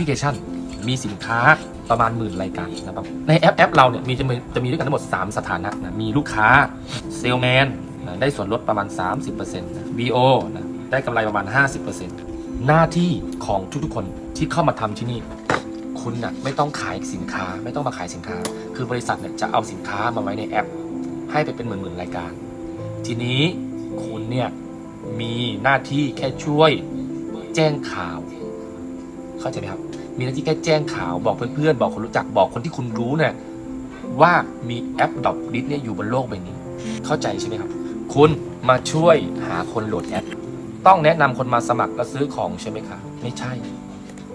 พลิเคชัน มีสินค้าประมาณหมื่นรายการนะครับ ในแอปแอปเราเนี่ยมีจะมีจะมีด้วยกันทั้งหมด 3 สถานะนะ มีลูกค้าเซลแมนนะได้ส่วนลดประมาณ 30%นะ VO นะได้กำไรประมาณ 50%หน้าที่ของทุกๆคนที่เข้ามาทำที่นี่ คุณน่ะไม่ต้องขายสินค้าไม่ต้องมาขายสินค้า คือบริษัทเนี่ยจะเอาสินค้ามาไว้ในแอป ให้ไปเป็นหมื่นๆรายการ ทีนี้คุณเนี่ยมีหน้าที่แค่ช่วยแจ้งข่าว เข้าใจไหมครับ มีหน้าที่แค่แจ้งข่าวบอกเพื่อนๆ บอกคนรู้จักบอกคนที่คุณรู้เนี่ยว่ามีแอปดอ p ลิสเนี่ยอยู่บนโลกใบนี้ เข้าใจใช่ไหมครับ คุณมาช่วยหาคนโหลดแอป ต้องแนะนำคนมาสมัครและซื้อของใช่ไหมคะไม่ใช่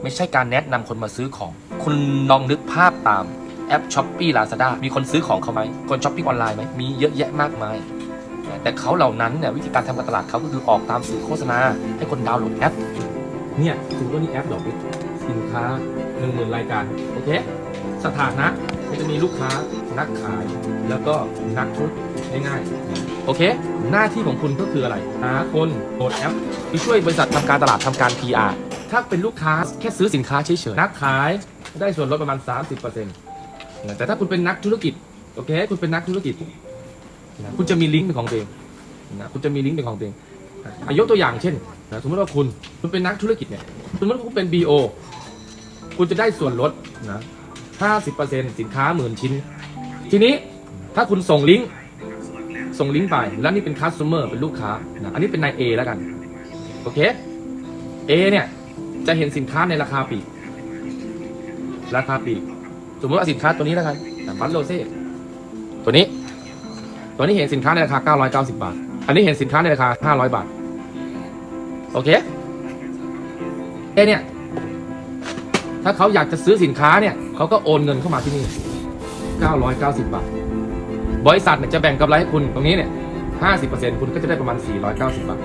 ไม่ใช่การแนะนำคนมาซื้อของ คุณลองนึกภาพตามแอปช้อปปี้ลาซาด้ามีคนซื้อของเขาไหมคนช้อปปิ้งออนไลน์ไหมมีเยอะแยะมากมายแต่เขาเหล่านั้นเนี่ยวิธีการทำการตลาดเขาก็คือออกตามสื่อโฆษณา ให้คนดาวน์โหลดแอป เนี่ยถึงตัวนี้แอปดอกบิ สินค้าหนึ่งหมื่นรายการโอเคสถานะมันจะมีลูกค้านักขาย แล้วก็นักธุรกิจง่ายๆโอเค หน้าที่ของคุณก็คืออะไรหาคนโหลดแอปที่ช่วยบริษัททำการตลาดทำการ PR ถ้าเป็นลูกค้าแค่ซื้อสินค้าเฉยๆนักขายได้ส่วนลดประมาณ 30%นะแต่ถ้าคุณเป็นนักธุรกิจโอเคคุณเป็นนักธุรกิจคุณจะมีลิงก์เป็นของตัวเองนะคุณจะมีลิงก์เป็นของตัวเองอยกตัวอย่างเช่น สมมติว่าคุณ คุณเป็นนักธุรกิจเนี่ย สมมติว่าคุณเป็น BO คุณจะได้ส่วนลดนะ50%สินค้าหมื่นชิ้น ทีนี้ถ้าคุณส่งลิงก์ส่งลิงก์ไป แล้วนี่เป็น customer เป็นลูกค้านะอันนี้เป็นนาย A แล้วกัน โอเค A เนี่ย จะเห็นสินค้าในราคาปีกราคาปีกสมมติว่าสินค้าตัวนี้แล้วกันบัตโลเซ่ตัวนี้ ตัวนี้เห็นสินค้าในราคา 990 บาท อันนี้เห็นสินค้าในราคา 500 บาท โอเคเอเนี่ย ถ้าเขาอยากจะซื้อสินค้าเนี่ยเขาก็โอนเงินเข้ามาที่นี่ 990 บาท บริษัทเนี่ยจะแบ่งกำไรให้คุณตรงนี้เนี่ย 50%คุณก็จะได้ประมาณ 490 บาท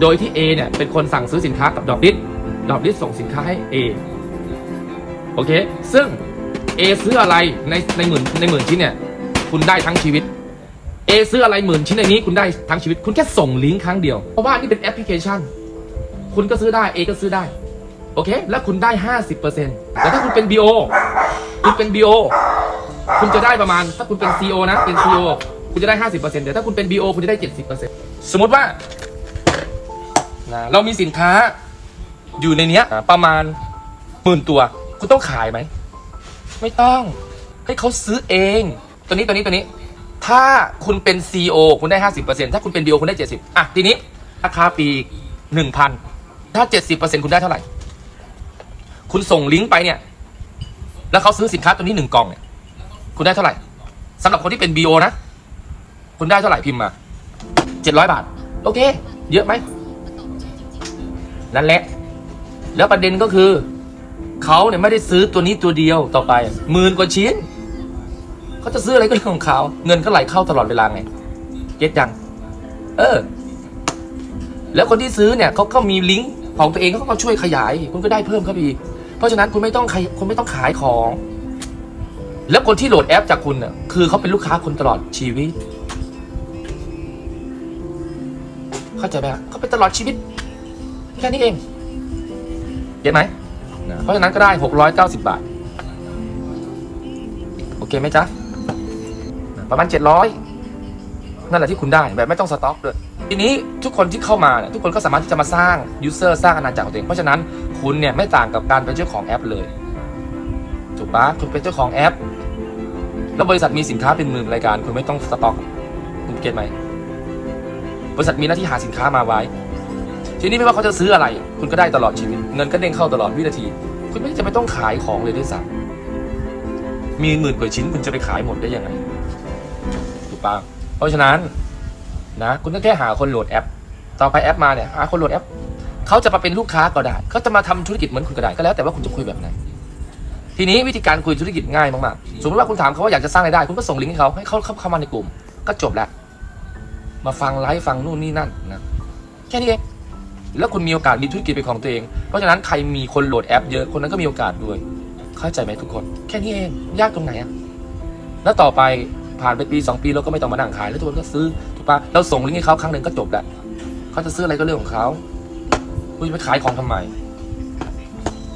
โดยที่ A เนี่ยเป็นคนสั่งซื้อสินค้ากับดอกดิสดอกดิสส่งสินค้าให้ A โอเค ซึ่ง A ซื้ออะไรในในหมื่นในหมื่นชิ้นเนี่ย คุณได้ทั้งชีวิต A ซื้ออะไรหมื่นชิ้นในนี้คุณได้ทั้งชีวิต คุณแค่ส่งลิงก์ครั้งเดียว เพราะว่านี่เป็นแอปพลิเคชัน คุณก็ซื้อได้ A ก็ซื้อได้ โอเค แล้วคุณได้ 50%แต่ถ้าคุณเป็น BO คุณเป็น BO คุณจะได้ประมาณ ถ้าคุณเป็น CO นะ เป็น CO คุณจะได้ 50%แต่ถ้าคุณเป็น BO คุณจะได้ 70%สมมติว่านะเรามีสินค้าอยู่ในเนี้ยประมาณหมื่นตัว คุณต้องขายไหม ไม่ต้อง ให้เขาซื้อเอง ตัวนี้ตัวนี้ตัวนี้ ถ้าคุณเป็น CEO คุณได้ 50%ถ้าคุณเป็น BO คุณได้ 70อะทีนี้ราคาปีก1,000ถ้า 70%คุณได้เท่าไหร่ คุณส่งลิงก์ไปเนี่ย แล้วเขาซื้อสินค้าตัวนี้หนึ่งกล่องเนี่ย คุณได้เท่าไหร่สำหรับคนที่เป็น BO นะ คุณได้เท่าไหร่พิมพ์มา700บาท โอเค เยอะไหม นั่นแหละ แล้วประเด็นก็คือ เขาเนี่ยไม่ได้ซื้อตัวนี้ตัวเดียวต่อไปหมื่นกว่าชิ้น เขาจะซื้ออะไรก็เรื่องของเขาเงินก็ไหลเข้าตลอดเวลาไงเก็ตยัง เออ แล้วคนที่ซื้อเนี่ยเขาก็มีลิงก์ของตัวเองเขาก็ช่วยขยาย คุณก็ได้เพิ่มเข้าไปอีก เพราะฉะนั้นคุณไม่ต้องขยคุณไม่ต้องขายของ แล้วคนที่โหลดแอปจากคุณเนี่ยคือเขาเป็นลูกค้าคุณตลอดชีวิต เข้าใจไหมครับเขาเป็นตลอดชีวิตแค่นี้เองเก็ตไหมนะเพราะฉะนั้นก็ได้690บาท โอเคไหมจ๊ะนะประมาณ700นั่นแหละที่คุณได้แบบไม่ต้องสต็อกเลย ทีนี้ทุกคนที่เข้ามาเนี่ยทุกคนก็สามารถที่จะมาสร้างยูเซอร์สร้างอาณาจักรของตัวเอง เพราะฉะนั้นคุณเนี่ยไม่ต่างกับการเป็นเจ้าของแอปเลย ถูกปะคุณเป็นเจ้าของแอป แล้วบริษัทมีสินค้าเป็นหมื่นรายการ คุณไม่ต้องสต็อกคุณเก็ตไหมบริษัทมีหน้าที่หาสินค้ามาไว้ ทีนี้ไม่ว่าเขาจะซื้ออะไร คุณก็ได้ตลอดชีวิต เงินก็เด้งเข้าตลอดวินาที คุณไม่จะไม่ต้องขายของเลยด้วยซ้ำมีหมื่นกว่าชิ้นคุณจะไปขายหมดได้ยังไงถูกปะเพราะฉะนั้น นะคุณก็แค่หาคนโหลดแอป ต่อไปแอปมาเนี่ยหาคนโหลดแอปเขาจะมาเป็นลูกค้าก็ได้เขาจะมาทำธุรกิจเหมือนคุณก็ได้ก็แล้วแต่ว่าคุณจะคุยแบบไหนทีนี้วิธีการคุยธุรกิจง่ายมากๆสมมติว่าคุณถามเขาว่าอยากจะสร้างรายได้ คุณก็ส่งลิงก์ให้เขาให้เขาเข้ามาในกลุ่ม ก็จบแล้วมาฟังไลฟ์ฟังนู่นนี่นั่นนะแค่นี้เองแล้วคุณมีโอกาสมีธุรกิจเป็นของตัวเอง เพราะฉะนั้นใครมีคนโหลดแอปเยอะคนนั้นก็มีโอกาสด้วย เข้าใจไหมทุกคน แค่นี้เองยากตรงไหนอะแล้วต่อไป ผ่านไปปีสองปีเราก็ไม่ต้องมานั่งขายแล้วทุกคนก็ซื้อถูกปะเราส่งลิงก์ให้เขาครั้งหนึ่งก็จบแหละเขาจะซื้ออะไรก็เรื่องของเขาคุณจะไปขายของทำไม